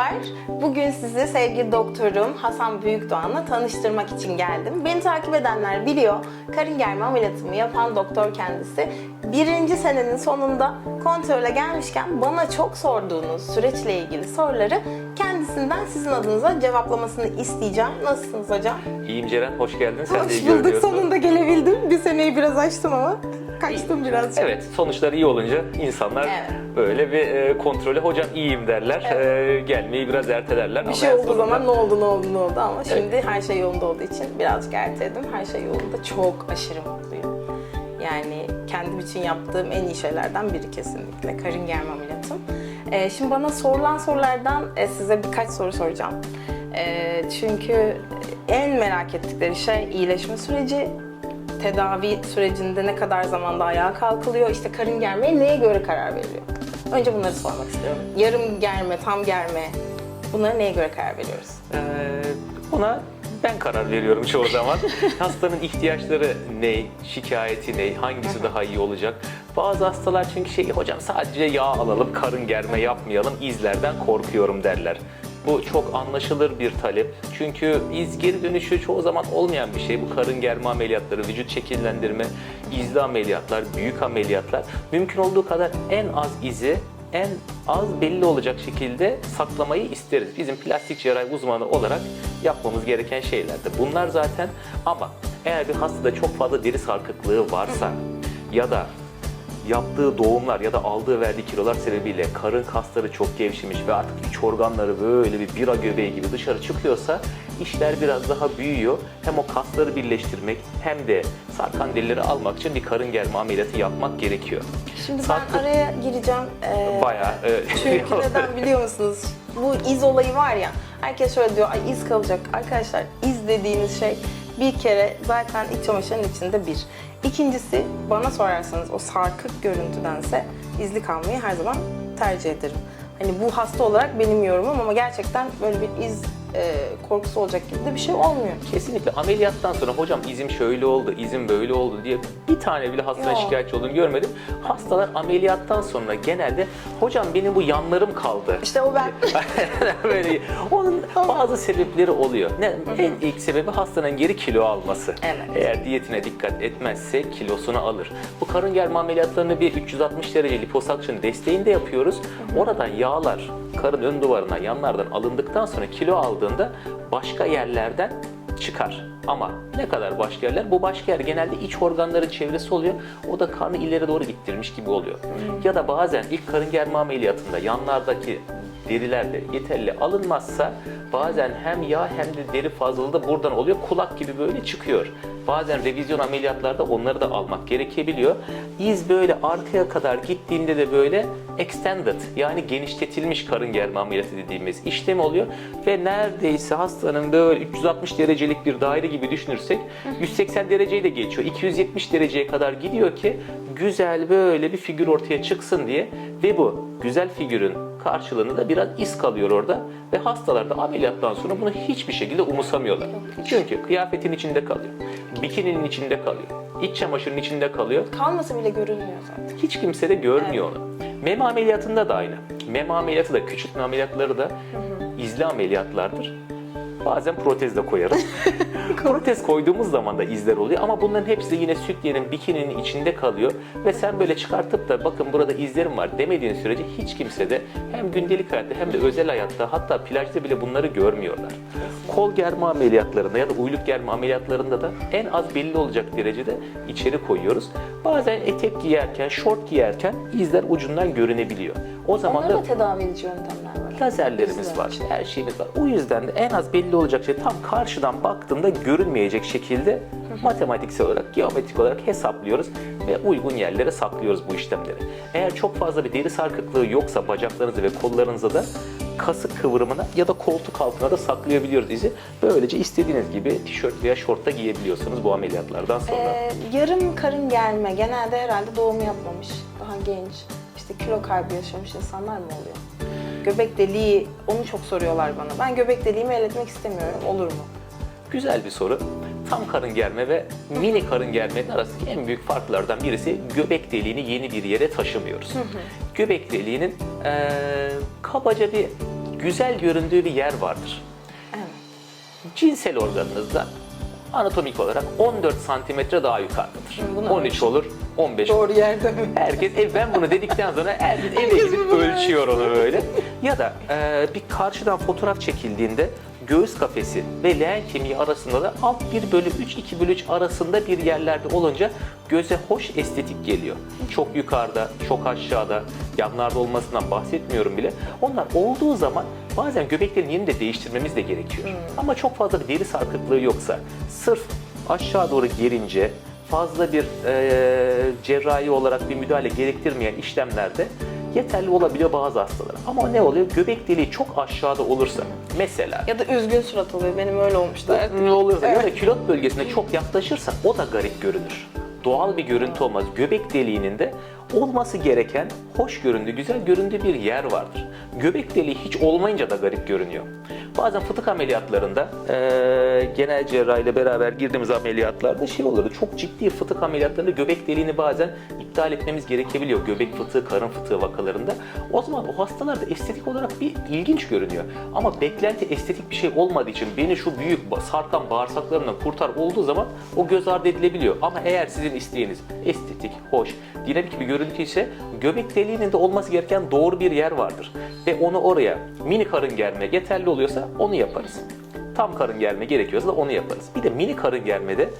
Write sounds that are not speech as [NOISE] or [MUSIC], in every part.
Merhabalar. Bugün sizi sevgili doktorum Hasan Büyükdoğan'la tanıştırmak için geldim. Beni takip edenler biliyor. Karın germe ameliyatımı yapan doktor kendisi. Birinci senenin sonunda kontrole gelmişken bana çok sorduğunuz süreçle ilgili soruları kendisinden sizin adınıza cevaplamasını isteyeceğim. Nasılsınız hocam? İyiyim Ceren, hoş geldin. Sen de Hoş iyi bulduk. Sonunda gelebildim. Bir seneyi biraz açtım ama kaçtım biraz. Evet, sonuçlar iyi olunca insanlar Evet. böyle bir e, kontrole hocam iyiyim derler. E, gelmeyi biraz ertelerler. Bir ama şey olduğu zaman ne oldu ne oldu ne oldu ama şimdi her şey yolunda olduğu için birazcık erteledim. Her şey yolunda çok aşırı mutluyum. Yani kendim için yaptığım en iyi şeylerden biri kesinlikle karın germe ameliyatım. Ee, şimdi bana sorulan sorulardan e, size birkaç soru soracağım. Ee, çünkü en merak ettikleri şey iyileşme süreci, tedavi sürecinde ne kadar zamanda ayağa kalkılıyor, işte karın germeye neye göre karar veriliyor? Önce bunları sormak istiyorum. Yarım germe, tam germe, bunlara neye göre karar veriyoruz? E, buna ben karar veriyorum çoğu zaman. [LAUGHS] Hastanın ihtiyaçları ne, şikayeti ne, hangisi daha iyi olacak. Bazı hastalar çünkü şey hocam sadece yağ alalım, karın germe yapmayalım, izlerden korkuyorum derler. Bu çok anlaşılır bir talep. Çünkü iz geri dönüşü çoğu zaman olmayan bir şey. Bu karın germe ameliyatları, vücut şekillendirme, izli ameliyatlar, büyük ameliyatlar. Mümkün olduğu kadar en az izi en az belli olacak şekilde saklamayı isteriz. Bizim plastik cerrahi uzmanı olarak yapmamız gereken şeyler de bunlar zaten. Ama eğer bir hastada çok fazla deri sarkıklığı varsa ya da yaptığı doğumlar ya da aldığı verdiği kilolar sebebiyle karın kasları çok gevşemiş ve artık iç organları böyle bir bira göbeği gibi dışarı çıkıyorsa işler biraz daha büyüyor. Hem o kasları birleştirmek hem de sarkan derileri almak için bir karın germe ameliyatı yapmak gerekiyor. Şimdi Sarkı- ben araya gireceğim. Ee, Bayağı e, Çünkü [LAUGHS] neden biliyor musunuz? Bu iz olayı var ya, herkes şöyle diyor, ay iz kalacak. Arkadaşlar iz dediğiniz şey bir kere zaten iç çamaşırın içinde bir. İkincisi bana sorarsanız o sarkık görüntüdense izli kalmayı her zaman tercih ederim. Hani bu hasta olarak benim yorumum ama gerçekten böyle bir iz e, korkusu olacak gibi de bir şey olmuyor. Kesinlikle ameliyattan sonra hocam izim şöyle oldu, izim böyle oldu diye bir tane bile hastanın Yok. şikayetçi olduğunu görmedim. Hastalar ameliyattan sonra genelde hocam benim bu yanlarım kaldı. İşte o ben. [LAUGHS] böyle onun bazı sebepleri oluyor. Ne en ilk sebebi hastanın geri kilo alması. Evet. Eğer diyetine dikkat etmezse kilosunu alır. Bu karın germe ameliyatlarını bir 360 derece liposakşın desteğinde yapıyoruz. Oradan yağlar karın ön duvarına yanlardan alındıktan sonra kilo aldığında başka yerlerden çıkar. Ama ne kadar başka yerler? Bu başka yer genelde iç organların çevresi oluyor. O da karnı ileri doğru gittirmiş gibi oluyor. Ya da bazen ilk karın germe ameliyatında yanlardaki deriler de yeterli alınmazsa bazen hem yağ hem de deri fazlalığı da buradan oluyor. Kulak gibi böyle çıkıyor. Bazen revizyon ameliyatlarda onları da almak gerekebiliyor. İz böyle arkaya kadar gittiğinde de böyle extended yani genişletilmiş karın germe ameliyatı dediğimiz işlem oluyor. Ve neredeyse hastanın böyle 360 derecelik bir daire gibi düşünürsek 180 dereceyi de geçiyor. 270 dereceye kadar gidiyor ki güzel böyle bir figür ortaya çıksın diye ve bu güzel figürün karşılığında da biraz iz kalıyor orada ve hastalar da ameliyattan sonra bunu hiçbir şekilde umursamıyorlar. Çünkü kıyafetin içinde kalıyor, bikininin içinde kalıyor, iç çamaşırın içinde kalıyor. Kalmasa bile görünmüyor zaten. Hiç kimse de görmüyor onu. Meme ameliyatında da aynı. Meme ameliyatı da küçültme ameliyatları da izli ameliyatlardır. Bazen protez de koyarız. [LAUGHS] protez koyduğumuz zaman da izler oluyor ama bunların hepsi yine sütyenin bikininin içinde kalıyor ve sen böyle çıkartıp da bakın burada izlerim var demediğin sürece hiç kimse de hem gündelik hayatta hem de özel hayatta hatta plajda bile bunları görmüyorlar. Kol germe ameliyatlarında ya da uyluk germe ameliyatlarında da en az belli olacak derecede içeri koyuyoruz. Bazen etek giyerken, şort giyerken izler ucundan görünebiliyor. O zaman Onlarda da da tedavi edici yöntemler var. Lazerlerimiz var, her şeyimiz var. O yüzden de en az belli olacak şey tam karşıdan baktığında görünmeyecek şekilde matematiksel olarak, geometrik olarak hesaplıyoruz ve uygun yerlere saklıyoruz bu işlemleri. Eğer çok fazla bir deri sarkıklığı yoksa bacaklarınızı ve kollarınızda da kasık kıvrımına ya da koltuk altına da saklayabiliyoruz izi. Böylece istediğiniz gibi tişört veya şortta giyebiliyorsunuz bu ameliyatlardan sonra. Ee, yarım karın germe genelde herhalde doğum yapmamış, daha genç, işte kilo kaybı yaşamış insanlar mı oluyor? Göbek deliği, onu çok soruyorlar bana. Ben göbek deliğimi elde etmek istemiyorum, olur mu? Güzel bir soru. Tam karın germe ve mini karın germenin arasındaki en büyük farklardan birisi göbek deliğini yeni bir yere taşımıyoruz. Göbek deliğinin eee, kabaca bir güzel göründüğü bir yer vardır. Evet. Cinsel organınızda anatomik olarak 14 santimetre daha yukarıdadır. Bunu 13 olur, 15 olur. Doğru yerde mi? Herkes ev ben bunu dedikten sonra herkes eve gidip ölçüyor onu böyle. Ya da e, bir karşıdan fotoğraf çekildiğinde göğüs kafesi ve leğen kemiği arasında da alt 1 bölü 3, 2 bölü 3 arasında bir yerlerde olunca göze hoş estetik geliyor. Çok yukarıda, çok aşağıda, yanlarda olmasından bahsetmiyorum bile. Onlar olduğu zaman bazen göbeklerin yerini de değiştirmemiz de gerekiyor. Ama çok fazla bir deri sarkıklığı yoksa sırf aşağı doğru gerince fazla bir e, cerrahi olarak bir müdahale gerektirmeyen işlemlerde yeterli olabiliyor bazı hastalara. Ama ne oluyor? Göbek deliği çok aşağıda olursa mesela Ya da üzgün surat oluyor. Benim öyle olmuştu ne oluyor? Ya da külot bölgesine çok yaklaşırsa o da garip görünür. Doğal bir görüntü olmaz. Göbek deliğinin de olması gereken, hoş göründüğü, güzel göründüğü bir yer vardır. Göbek deliği hiç olmayınca da garip görünüyor. Bazen fıtık ameliyatlarında, eee genel cerrahiyle beraber girdiğimiz ameliyatlarda şey olurdu. Çok ciddi fıtık ameliyatlarında göbek deliğini bazen iptal etmemiz gerekebiliyor. Göbek fıtığı, karın fıtığı vakalarında. O zaman o hastalarda estetik olarak bir ilginç görünüyor. Ama beklenti estetik bir şey olmadığı için beni şu büyük sarkan bağırsaklarımdan kurtar olduğu zaman o göz ardı edilebiliyor. Ama eğer sizin isteğiniz estetik, hoş, dinamik bir görüntü ise göbek deliğinin de olması gereken doğru bir yer vardır. Ve onu oraya mini karın germe yeterli oluyorsa onu yaparız. Tam karın germe gerekiyorsa da onu yaparız. Bir de mini karın germede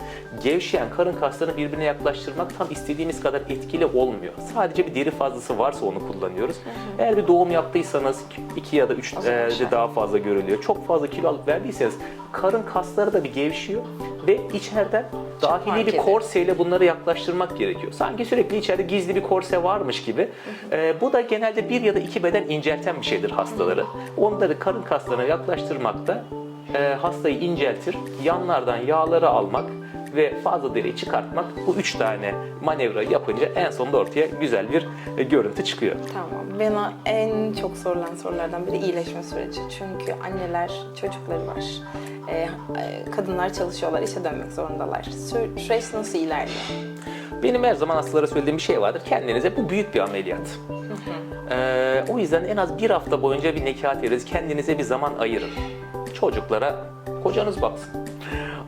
gevşeyen karın kaslarını birbirine yaklaştırmak tam istediğimiz kadar etkili olmuyor. Sadece bir deri fazlası varsa onu kullanıyoruz. Eğer bir doğum yaptıysanız 2 ya da 3 O zaman şey. daha fazla görülüyor. Çok fazla kilo alıp verdiyseniz karın kasları da bir gevşiyor ve içeriden dahili bir korseyle bunları yaklaştırmak gerekiyor. Sanki sürekli içeride gizli bir korse varmış gibi. Ee, bu da genelde bir ya da iki beden incelten bir şeydir hastaları. Onları karın kaslarına yaklaştırmakta e, hastayı inceltir, yanlardan yağları almak ve fazla deriyi çıkartmak bu üç tane manevra yapınca en sonunda ortaya güzel bir e, görüntü çıkıyor. Tamam. Bana en çok sorulan sorulardan biri iyileşme süreci. Çünkü anneler, çocukları var. Ee, e, kadınlar çalışıyorlar, işe dönmek zorundalar. Sü- Süreç nasıl ilerliyor? Benim her zaman hastalara söylediğim bir şey vardır. Kendinize bu büyük bir ameliyat. Ee, o yüzden en az bir hafta boyunca bir nekat veririz. Kendinize bir zaman ayırın. Çocuklara kocanız baksın.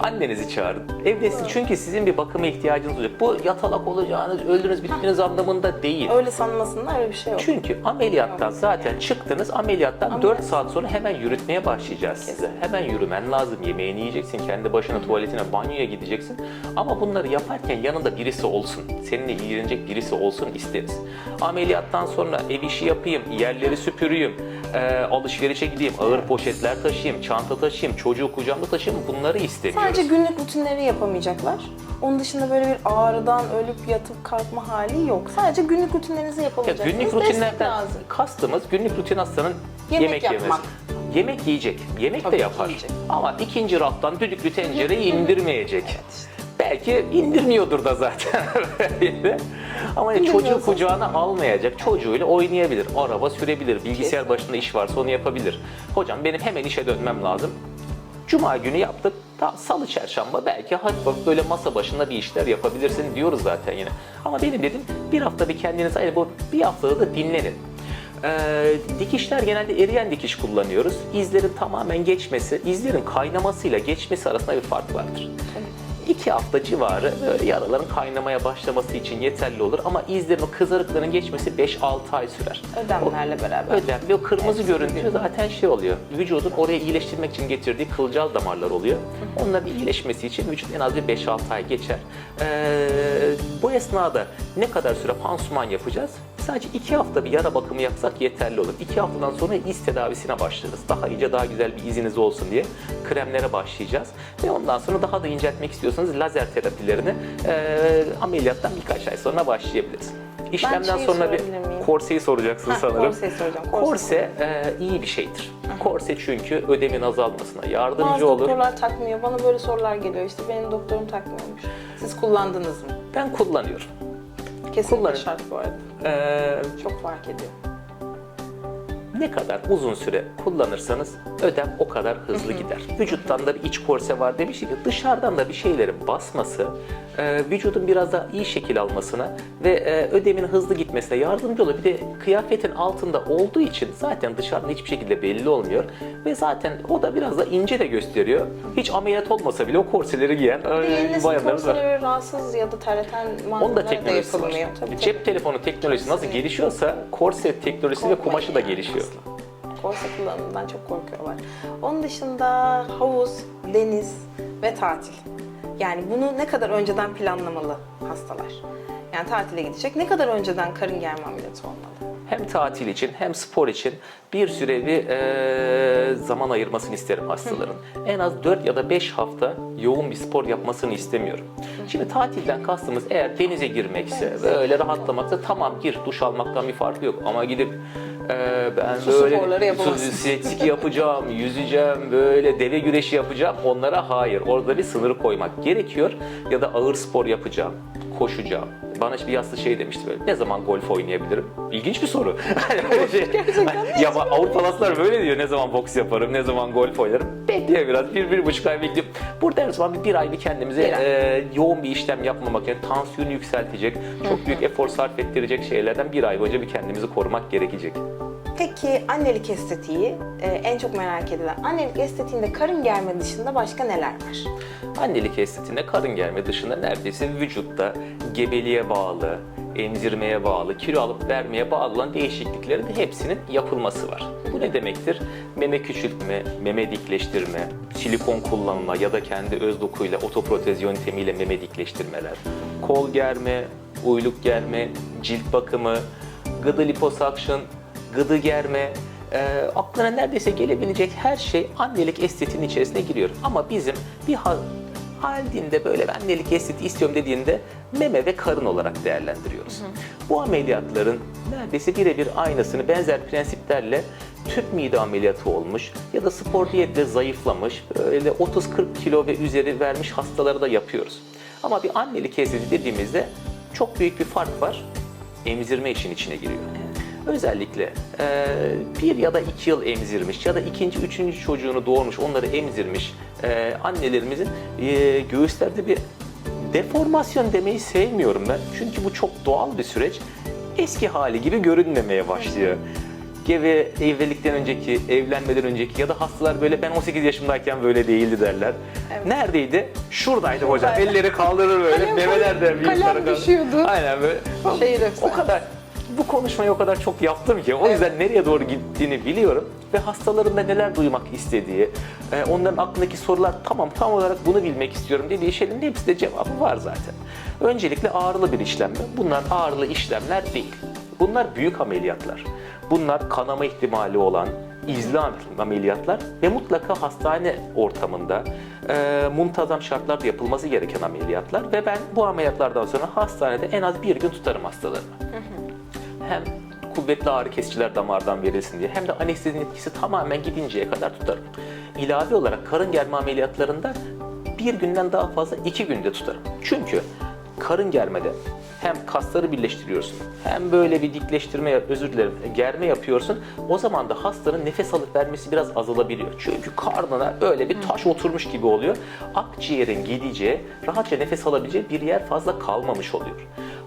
Annenizi çağırın. Evdesin çünkü sizin bir bakıma ihtiyacınız olacak. Bu yatalak olacağınız, öldünüz, bittiniz anlamında değil. Öyle sanmasınlar, öyle bir şey yok. Çünkü ameliyattan zaten çıktınız, ameliyattan 4 saat sonra hemen yürütmeye başlayacağız size. Hemen yürümen lazım, yemeğini yiyeceksin, kendi başına tuvaletine, banyoya gideceksin. Ama bunları yaparken yanında birisi olsun, seninle ilgilenecek birisi olsun isteriz. Ameliyattan sonra ev işi yapayım, yerleri süpüreyim, e, alışverişe gideyim, ağır poşetler taşıyayım, çanta taşıyayım, çocuğu kucağımda taşıyayım bunları istemiyoruz. Sadece günlük rutinleri yapamayacaklar. Onun dışında böyle bir ağrıdan ölüp yatıp kalkma hali yok. Sadece günlük rutinlerinizi Ya yapamayacaksınız. günlük Destek rutinlerden lazım. kastımız günlük rutin hastanın Yemek yemek, yapmak. yemesi. Yemek yiyecek, yemek Tabii de ki yapar. yiyecek. Ama ikinci raftan düdüklü tencereyi indirmeyecek. Belki indirmiyordur da zaten. [LAUGHS] Ama yani çocuğu İndirmiyorsa- kucağına almayacak, çocuğuyla oynayabilir, araba sürebilir, bilgisayar başında iş varsa onu yapabilir. Hocam benim hemen işe dönmem lazım. Cuma günü yaptık. Ta salı çarşamba belki hafif böyle masa başında bir işler yapabilirsin diyoruz zaten yine. Ama benim dedim bir hafta bir kendinize ayırın. Bu bir haftada da dinlenin. Ee, dikişler genelde eriyen dikiş kullanıyoruz. İzlerin tamamen geçmesi, izlerin kaynamasıyla geçmesi arasında bir fark vardır. İki hafta civarı böyle yaraların kaynamaya başlaması için yeterli olur ama izlerin o kızarıkların geçmesi 5-6 ay sürer. Ödemlerle beraber. Ödem ve o kırmızı Evet, görüntü biliyorum. zaten şey oluyor. Vücudun oraya iyileştirmek için getirdiği kılcal damarlar oluyor. Onların iyileşmesi için vücut en az bir 5-6 ay geçer. Ee, bu esnada ne kadar süre pansuman yapacağız? Sadece 2 hafta bir yara bakımı yapsak yeterli olur. 2 haftadan sonra iz tedavisine başlarız. Daha iyice daha güzel bir iziniz olsun diye kremlere başlayacağız. Ve ondan sonra daha da inceltmek istiyorsanız lazer terapilerini e, ameliyattan birkaç ay sonra başlayabiliriz. İşlemden şeyi sonra bir korseyi soracaksın Heh, sanırım. korseyi soracağım, korse. Korse e, iyi bir şeydir. Korse çünkü ödemin azalmasına yardımcı Bazı olur. doktorlar takmıyor. Bana böyle sorular geliyor. İşte benim doktorum takmıyormuş. Siz kullandınız mı? Ben kullanıyorum. Kesinlikle Kullanın. şart bu arada. E, Çok fark ediyor. Ne kadar uzun süre kullanırsanız ödem o kadar hızlı gider. Vücuttan da bir iç korse var demiştik ki dışarıdan da bir şeylerin basması e, vücudun biraz daha iyi şekil almasına ve e, ödemin hızlı gitmesine yardımcı oluyor. Bir de kıyafetin altında olduğu için zaten dışarıdan hiçbir şekilde belli olmuyor ve zaten o da biraz da ince de gösteriyor. Hiç ameliyat olmasa bile o korseleri giyen e, bayanlarımız var. rahatsız ya da terleten Onun da teknolojisi var. yapılmıyor. Tabii, Cep tabii. telefonu teknolojisi nasıl gelişiyorsa korse teknolojisi ve Korkmayın kumaşı da yani gelişiyor. asla. Korse kullanımından çok korkuyorlar. Onun dışında havuz, deniz ve tatil. Yani bunu ne kadar önceden planlamalı hastalar? Yani tatile gidecek. Ne kadar önceden karın germe ameliyatı olmalı? Hem tatil için hem spor için bir süre bir eee, zaman ayırmasını isterim hastaların. En az 4 ya da 5 hafta yoğun bir spor yapmasını istemiyorum. Şimdi tatilden kastımız eğer denize girmekse, böyle rahatlamaksa tamam gir, duş almaktan bir farkı yok. Ama gidip eee, ben Su sporları böyle yapamazsın. su- ski yapacağım, yüzeceğim, böyle deve güreşi yapacağım. Onlara hayır. Orada bir sınır koymak gerekiyor. Ya da ağır spor yapacağım, koşacağım. Bana bir yaslı şey demişti böyle. Ne zaman golf oynayabilirim? İlginç bir soru. [LAUGHS] Hani böyle şey. ya Avrupalılar böyle diyor. Ne zaman boks yaparım, ne zaman golf oynarım. Bekliyor biraz. Bir, bir buçuk ay bekliyor. Burada her zaman bir, bir ay bir kendimize Bir e, yoğun bir işlem yapmamak, yani tansiyonu yükseltecek, çok büyük efor sarf ettirecek şeylerden bir ay boyunca bir kendimizi korumak gerekecek. Peki annelik estetiği, e, en çok merak edilen annelik estetiğinde karın germe dışında başka neler var? Annelik estetiğinde karın germe dışında neredeyse vücutta gebeliğe bağlı, emzirmeye bağlı, kilo alıp vermeye bağlı olan değişikliklerin hepsinin yapılması var. Bu ne demektir? Meme küçültme, meme dikleştirme, silikon kullanma ya da kendi öz dokuyla otoprotez yöntemiyle meme dikleştirmeler, kol germe, uyluk germe, cilt bakımı, gıdı liposuction, gıdı germe, e, aklına neredeyse gelebilecek her şey annelik estetiğinin içerisine giriyor. Ama bizim bir ha- halinde böyle ben annelik estetiği istiyorum dediğinde meme ve karın olarak değerlendiriyoruz. Bu ameliyatların neredeyse birebir aynısını benzer prensiplerle tüp mide ameliyatı olmuş ya da spor diyetle zayıflamış, böyle 30-40 kilo ve üzeri vermiş hastaları da yapıyoruz. Ama bir annelik estetiği dediğimizde çok büyük bir fark var. Emzirme işin içine giriyor. Özellikle e, bir ya da iki yıl emzirmiş ya da ikinci, üçüncü çocuğunu doğurmuş, onları emzirmiş e, annelerimizin e, göğüslerde bir deformasyon demeyi sevmiyorum ben. Çünkü bu çok doğal bir süreç. Eski hali gibi görünmemeye başlıyor. Gebe evlilikten önceki, evlenmeden önceki ya da hastalar böyle ben 18 yaşındayken böyle değildi derler. Evet. Neredeydi? Şuradaydı hocam. Elleri kaldırır böyle. Kalem- Memeler de kalem düşüyordu. Aynen böyle. Şey o kadar bu konuşmayı o kadar çok yaptım ki o yüzden nereye doğru gittiğini biliyorum ve hastaların da neler duymak istediği, e, onların aklındaki sorular tamam tam olarak bunu bilmek istiyorum dediği şeylerin hepsi de cevabı var zaten. Öncelikle ağrılı bir işlem mi? Bunlar ağrılı işlemler değil. Bunlar büyük ameliyatlar. Bunlar kanama ihtimali olan, izli ameliyatlar ve mutlaka hastane ortamında e, muntazam şartlarda yapılması gereken ameliyatlar ve ben bu ameliyatlardan sonra hastanede en az bir gün tutarım hastalarımı hem kuvvetli ağrı kesiciler damardan verilsin diye hem de anestezinin etkisi tamamen gidinceye kadar tutarım. İlave olarak karın germe ameliyatlarında bir günden daha fazla iki günde tutarım. Çünkü karın germede hem kasları birleştiriyorsun hem böyle bir dikleştirme, özür dilerim, germe yapıyorsun. O zaman da hastanın nefes alıp vermesi biraz azalabiliyor. Çünkü karnına böyle bir taş oturmuş gibi oluyor. Akciğerin gideceği, rahatça nefes alabileceği bir yer fazla kalmamış oluyor.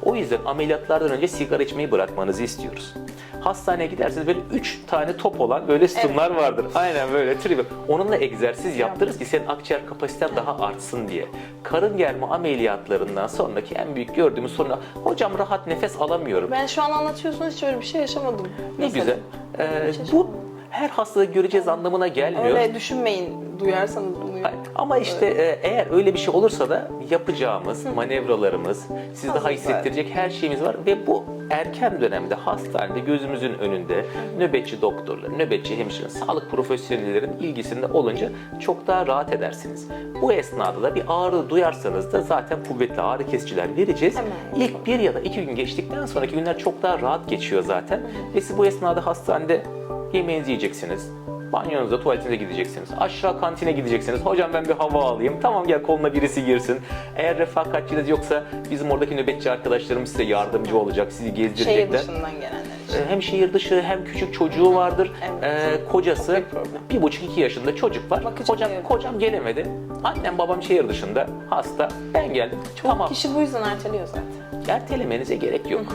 O yüzden ameliyatlardan önce sigara içmeyi bırakmanızı istiyoruz. Hastaneye giderseniz böyle 3 tane top olan böyle sütunlar vardır. Aynen böyle tribe. Onunla egzersiz yaptırırız ki senin akciğer kapasiten daha artsın diye. Karın germe ameliyatlarından sonraki en büyük gördüğümüz sorun hocam rahat nefes alamıyorum. Ben şu an anlatıyorsunuz hiç öyle bir şey yaşamadım. Ne Mesela. güzel. Ee, bu her hastada göreceğiz anlamına gelmiyor. Öyle düşünmeyin, duyarsanız bunu. Hayır. Ama işte e, eğer öyle bir şey olursa da yapacağımız manevralarımız, sizi daha hissettirecek her şeyimiz var ve bu erken dönemde hastanede gözümüzün önünde nöbetçi doktorlar, nöbetçi hemşire, sağlık profesyonellerin ilgisinde olunca çok daha rahat edersiniz. Bu esnada da bir ağrı duyarsanız da zaten kuvvetli ağrı kesiciler vereceğiz. Hemen İlk bir ya da iki gün geçtikten sonraki günler çok daha rahat geçiyor zaten. Ve siz bu esnada hastanede yemeğinizi yiyeceksiniz. Banyonuza, tuvaletinize gideceksiniz. Aşağı kantine gideceksiniz. Hocam ben bir hava alayım. Tamam gel koluna birisi girsin. Eğer refakatçiniz yoksa bizim oradaki nöbetçi arkadaşlarımız size yardımcı olacak. Sizi Şehir gezdirecekler. dışından gelenler dışı. E, hem şehir dışı hem küçük çocuğu vardır. Evet. E, kocası bir buçuk iki yaşında çocuk var. Bakıcı Kocam, gelir. kocam gelemedi. Annem babam şehir dışında hasta. Ben geldim. Çok tamam. kişi bu yüzden erteliyor zaten. Ertelemenize gerek yok.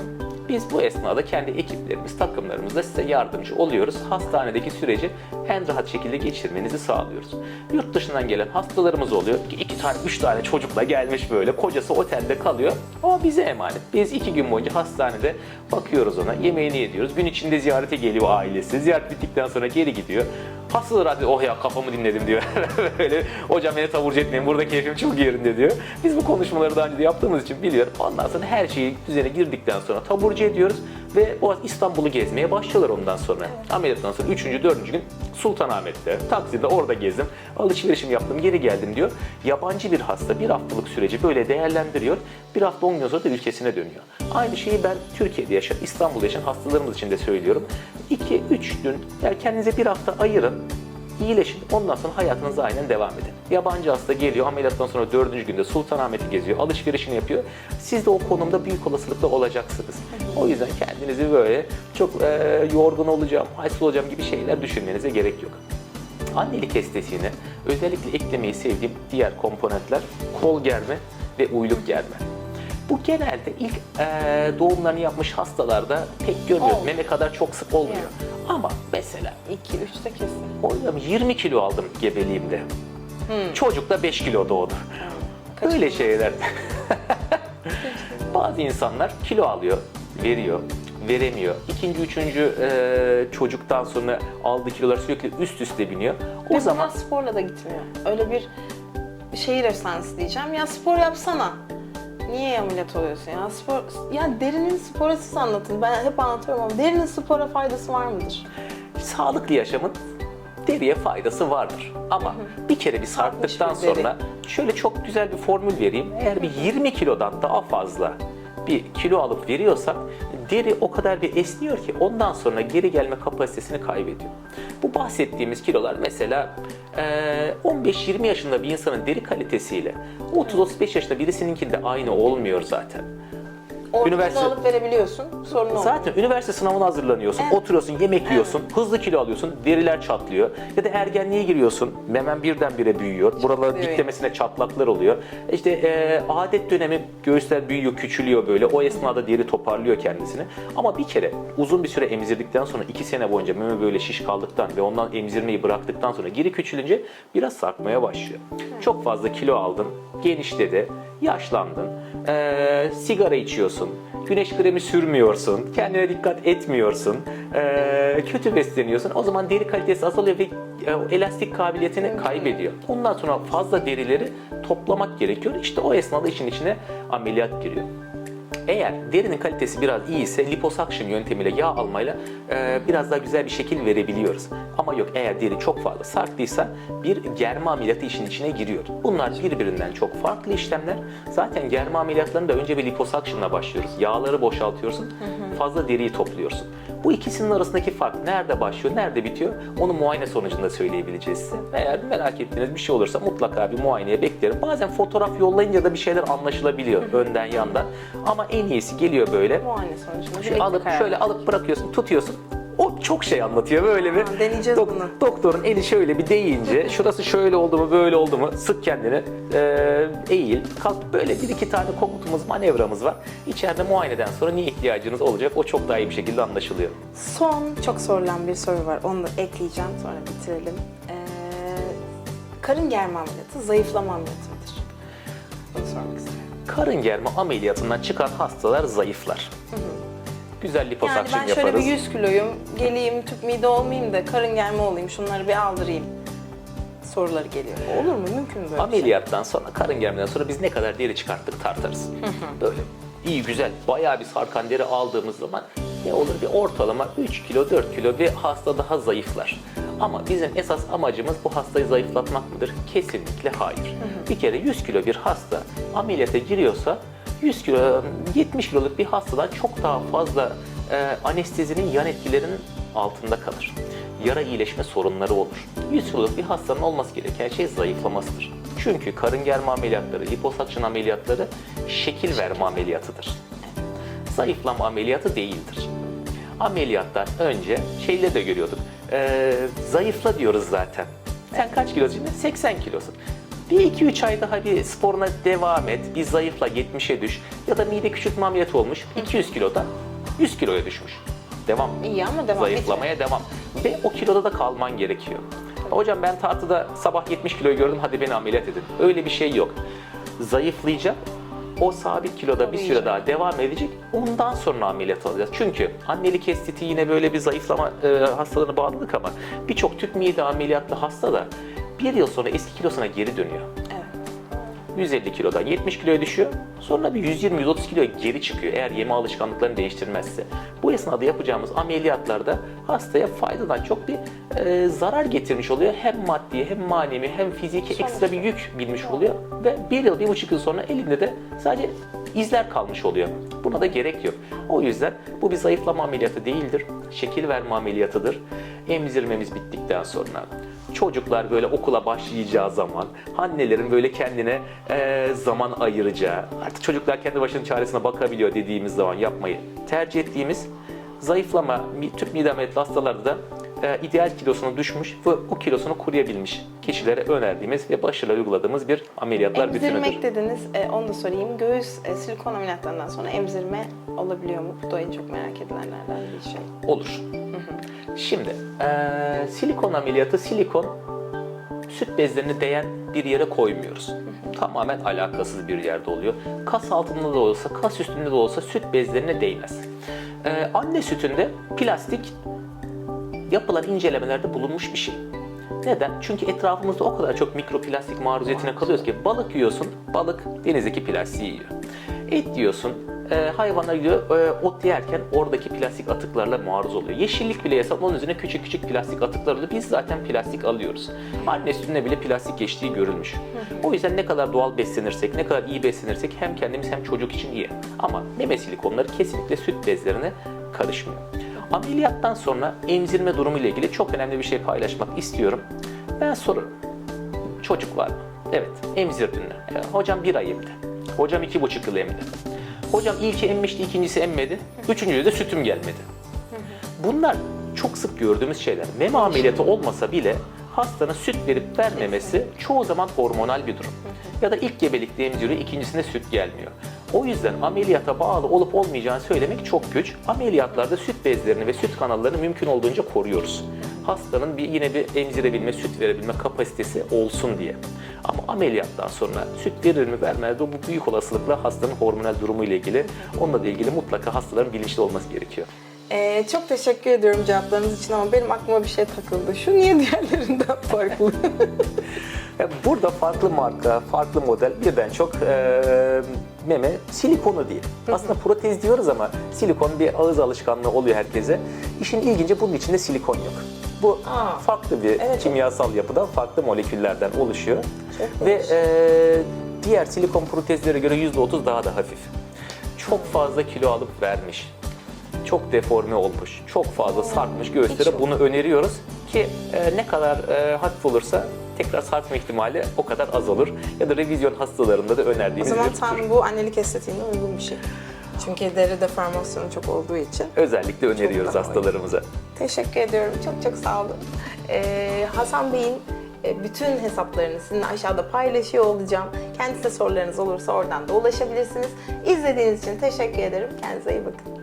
Biz bu esnada kendi ekiplerimiz, takımlarımızla size yardımcı oluyoruz. Hastanedeki süreci en rahat şekilde geçirmenizi sağlıyoruz. Yurt dışından gelen hastalarımız oluyor. İki tane, üç tane çocukla gelmiş böyle. Kocası otelde kalıyor. O bize emanet. Biz iki gün boyunca hastanede bakıyoruz ona. Yemeğini yediyoruz. Gün içinde ziyarete geliyor ailesi. Ziyaret bittikten sonra geri gidiyor. Hastalar hadi oh ya kafamı dinledim diyor. [LAUGHS] böyle hocam beni taburcu etmeyin burada keyfim çok yerinde diyor. Biz bu konuşmaları daha önce yaptığımız için biliyorum. Ondan sonra her şeyi düzene girdikten sonra taburcu ediyoruz ve o İstanbul'u gezmeye başlıyorlar ondan sonra. Ameliyattan sonra 3. 4. gün Sultanahmet'te, Taksim'de orada gezdim. Alışverişimi yaptım, geri geldim diyor. Yabancı bir hasta bir haftalık süreci böyle değerlendiriyor. Bir hafta 10 gün sonra da ülkesine dönüyor. Aynı şeyi ben Türkiye'de yaşayan, İstanbul'da yaşayan hastalarımız için de söylüyorum. 2-3 gün, yani kendinize bir hafta ayırın iyileşin. Ondan sonra hayatınıza aynen devam edin. Yabancı hasta geliyor ameliyattan sonra dördüncü günde Sultanahmet'i geziyor, alışverişini yapıyor. Siz de o konumda büyük olasılıkla olacaksınız. O yüzden kendinizi böyle çok e, yorgun olacağım, halsiz olacağım gibi şeyler düşünmenize gerek yok. Annelik estetiğine özellikle eklemeyi sevdiğim diğer komponentler kol germe ve uyluk germe. Bu genelde ilk e, doğumlarını yapmış hastalarda pek görmüyoruz. Olmuyor. Meme kadar çok sık olmuyor. Ama mesela 2 3'te kesin. Hocam 20 kilo aldım gebeliğimde. Çocuk da 5 kilo doğdu. Kaç Böyle şeyler. [LAUGHS] Bazı insanlar kilo alıyor, veriyor, veremiyor. İkinci, üçüncü e, çocuktan sonra aldığı kilolar sürekli üst üste biniyor. O zaman zaman sporla da gitmiyor. Öyle bir şehir efsanesi diyeceğim. Ya spor yapsana. Niye ameliyat oluyorsun ya? Spor, ya derinin spora siz anlatın. Ben hep anlatıyorum ama derinin spora faydası var mıdır? sağlıklı yaşamın deriye faydası vardır. Ama bir kere bir sarktıktan deri. sonra şöyle çok güzel bir formül vereyim. Eğer bir 20 kilodan daha fazla bir kilo alıp veriyorsak deri o kadar bir esniyor ki ondan sonra geri gelme kapasitesini kaybediyor. Bu bahsettiğimiz kilolar mesela eee, 15-20 yaşında bir insanın deri kalitesiyle 30-35 yaşında birisininkinde aynı olmuyor zaten. Ortada Üniversite- alıp verebiliyorsun. Sorun olmuyor. Zaten üniversite sınavına hazırlanıyorsun, Evet. oturuyorsun, yemek yiyorsun, hızlı kilo alıyorsun, deriler çatlıyor. Ya da ergenliğe giriyorsun, memen birdenbire büyüyor. Buraların Büyüyor. diklemesine çatlaklar oluyor. İşte e, adet dönemi göğüsler büyüyor, küçülüyor böyle. O esnada deri toparlıyor kendisini. Ama bir kere uzun bir süre emzirdikten sonra, iki sene boyunca meme böyle şiş kaldıktan ve ondan emzirmeyi bıraktıktan sonra geri küçülünce biraz sarkmaya başlıyor. Çok fazla kilo aldın, genişledi, yaşlandın, e, sigara içiyorsun, güneş kremi sürmüyorsun, kendine dikkat etmiyorsun, e, kötü besleniyorsun. O zaman deri kalitesi azalıyor ve e, elastik kabiliyetini kaybediyor. Ondan sonra fazla derileri toplamak gerekiyor. İşte o esnada işin içine ameliyat giriyor. Eğer derinin kalitesi biraz iyi ise liposuction yöntemiyle yağ almayla e, biraz daha güzel bir şekil verebiliyoruz. Ama yok eğer deri çok fazla sarktıysa bir germe ameliyatı işin içine giriyor. Bunlar birbirinden çok farklı işlemler. Zaten germe ameliyatlarında önce bir liposuction'la başlıyoruz. Yağları boşaltıyorsun, fazla deriyi topluyorsun. Bu ikisinin arasındaki fark nerede başlıyor, nerede bitiyor onu muayene sonucunda söyleyebileceğiz size. Eğer merak ettiğiniz bir şey olursa mutlaka bir muayeneye beklerim. Bazen fotoğraf yollayınca da bir şeyler anlaşılabiliyor önden yandan. Ama en iyisi geliyor böyle. Muayene sonucunda. Direkt alıp şöyle verecek. alıp bırakıyorsun, tutuyorsun. O çok şey anlatıyor böyle bir. Ha, deneyeceğiz Dok- bunu. Doktorun eli şöyle bir değince, [LAUGHS] şurası şöyle oldu mu, böyle oldu mu, sık kendini, eee, eğil, kalk. Böyle bir iki tane komutumuz, manevramız var. İçeride muayeneden sonra niye ihtiyacınız olacak o çok daha iyi bir şekilde anlaşılıyor. Son çok sorulan bir soru var. Onu da ekleyeceğim sonra bitirelim. Ee, karın germe ameliyatı zayıflama ameliyatı mıdır? Bunu sormak istiyorum. Karın germe ameliyatından çıkan hastalar zayıflar. Güzel Yani liposuction ben şöyle yaparız. bir 100 kiloyum, geleyim tüp mide olmayayım da karın germe olayım, şunları bir aldırayım soruları geliyor. Olur mu? Mümkün mü böyle şey? Ameliyattan sonra, karın germeden sonra biz ne kadar deri çıkarttık tartarız. Böyle iyi güzel bayağı bir sarkan deri aldığımız zaman ne olur bir ortalama 3 kilo 4 kilo bir hasta daha zayıflar. Ama bizim esas amacımız bu hastayı zayıflatmak mıdır? Kesinlikle hayır. Bir kere 100 kilo bir hasta ameliyata giriyorsa 100 kilo 70 kiloluk bir hastadan çok daha fazla e, anestezinin yan etkilerinin altında kalır. Yara iyileşme sorunları olur. 100 kiloluk bir hastanın olması gereken şey zayıflamasıdır. Çünkü karın germe ameliyatları, liposuction ameliyatları şekil verme ameliyatıdır. Zayıflama ameliyatı değildir. ameliyattan önce şeyleri de görüyorduk. Ee, zayıfla diyoruz zaten. Sen kaç kilosun? 80 kilosun. Bir iki üç ay daha bir sporuna devam et, bir zayıfla 70'e düş ya da mide küçültme ameliyatı olmuş 200 kilodan 100 kiloya düşmüş. Devam. İyi ama devam Zayıflamaya devam. Ve o kiloda da kalman gerekiyor. Hocam ben tartıda sabah 70 kiloyu gördüm hadi beni ameliyat edin. Öyle bir şey yok. Zayıflayacak. O sabit kiloda bir süre daha devam edecek. Ondan sonra ameliyat alacağız. Çünkü annelik estetiği yine böyle bir zayıflama e, hastalığına bağladık ama birçok tüp mide ameliyatlı hasta da bir yıl sonra eski kilosuna geri dönüyor. Evet. 150 kilodan 70 kiloya düşüyor. Sonra bir 120-130 kiloya geri çıkıyor eğer yeme alışkanlıklarını değiştirmezse. Bu esnada yapacağımız ameliyatlarda hastaya faydadan çok bir e, zarar getirmiş oluyor. Hem maddi hem manevi hem fiziki ekstra bir yük binmiş oluyor. Ve bir yıl, bir buçuk yıl sonra elinde de sadece izler kalmış oluyor. Buna da gerek yok. O yüzden bu bir zayıflama ameliyatı değildir. Şekil verme ameliyatıdır. Emzirmemiz bittikten sonra çocuklar böyle okula başlayacağı zaman, annelerin böyle kendine e, zaman ayıracağı, artık çocuklar kendi başının çaresine bakabiliyor dediğimiz zaman yapmayı tercih ettiğimiz zayıflama, tüp mide ameliyatlı hastalarda da e, ideal kilosuna düşmüş ve o kilosunu koruyabilmiş kişilere önerdiğimiz ve başarılı uyguladığımız bir ameliyatlar bütünüdür. Emzirmek dediniz, e, onu da sorayım. Göğüs e, silikon ameliyatlarından sonra emzirme olabiliyor mu? Bu da en çok merak edilenlerden bir şey. Olur. Şimdi eee, silikon ameliyatı silikon süt bezlerini değen bir yere koymuyoruz. Tamamen alakasız bir yerde oluyor. Kas altında da olsa, kas üstünde de olsa süt bezlerine değmez. Eee, anne sütünde plastik yapılan incelemelerde bulunmuş bir şey. Neden? Çünkü etrafımızda o kadar çok mikroplastik maruziyetine kalıyoruz ki balık yiyorsun, balık denizdeki plastiği yiyor. Et yiyorsun, e, hayvanlar yiyor, e, ot yerken oradaki plastik atıklarla maruz oluyor. Yeşillik bile yesem onun üzerine küçük küçük plastik atıklar oluyor. Biz zaten plastik alıyoruz. Anne sütünde bile plastik geçtiği görülmüş. O yüzden ne kadar doğal beslenirsek, ne kadar iyi beslenirsek hem kendimiz hem çocuk için iyi. Ama meme silikonları kesinlikle süt bezlerine karışmıyor. Ameliyattan sonra emzirme durumu ile ilgili çok önemli bir şey paylaşmak istiyorum. Ben sorurum. Çocuk var mı? Evet. Emzirdin mi? "Ya, hocam bir ay emdi. Hocam iki buçuk yıl emdi. Hocam ilki emmişti, ikincisi emmedi. Üçüncüde de sütüm gelmedi. Bunlar çok sık gördüğümüz şeyler. Meme ameliyatı olmasa bile hastanın süt verip vermemesi çoğu zaman hormonal bir durum. Ya da ilk gebelikte emziriyor, ikincisinde süt gelmiyor. O yüzden ameliyata bağlı olup olmayacağını söylemek çok güç. Ameliyatlarda süt bezlerini ve süt kanallarını mümkün olduğunca koruyoruz. Hastanın bir yine bir emzirebilme, süt verebilme kapasitesi olsun diye. Ama ameliyattan sonra süt verir mi vermez mi bu büyük olasılıkla hastanın hormonal durumu ile ilgili. Onunla da ilgili mutlaka hastaların bilinçli olması gerekiyor. E, çok teşekkür ediyorum cevaplarınız için ama benim aklıma bir şey takıldı. Şu niye diğerlerinden farklı? [LAUGHS] Yani burada farklı marka, farklı model birden çok e, meme silikonu değil. Aslında protez diyoruz ama silikon bir ağız alışkanlığı oluyor herkese. İşin ilginci bunun içinde silikon yok. Bu Aa. farklı bir Evet. kimyasal yapıdan, farklı moleküllerden oluşuyor. Çok Ve e, diğer silikon protezlere göre %30 daha da hafif. Çok fazla kilo alıp vermiş. Çok deforme olmuş, çok fazla sarkmış göğüslere bunu öneriyoruz ki e, ne kadar e, hafif olursa tekrar sarkma ihtimali o kadar az olur. Ya da revizyon hastalarında da o önerdiğimiz zaman bir tür. tam bu annelik estetiğine uygun bir şey. Çünkü deri deformasyonu çok olduğu için. Özellikle öneriyoruz daha hastalarımıza. Teşekkür ediyorum. Çok çok sağ olun. Ee, Hasan Bey'in e, bütün hesaplarını sizinle aşağıda paylaşıyor olacağım. Kendisine sorularınız olursa oradan da ulaşabilirsiniz. İzlediğiniz için teşekkür ederim. Kendinize iyi bakın.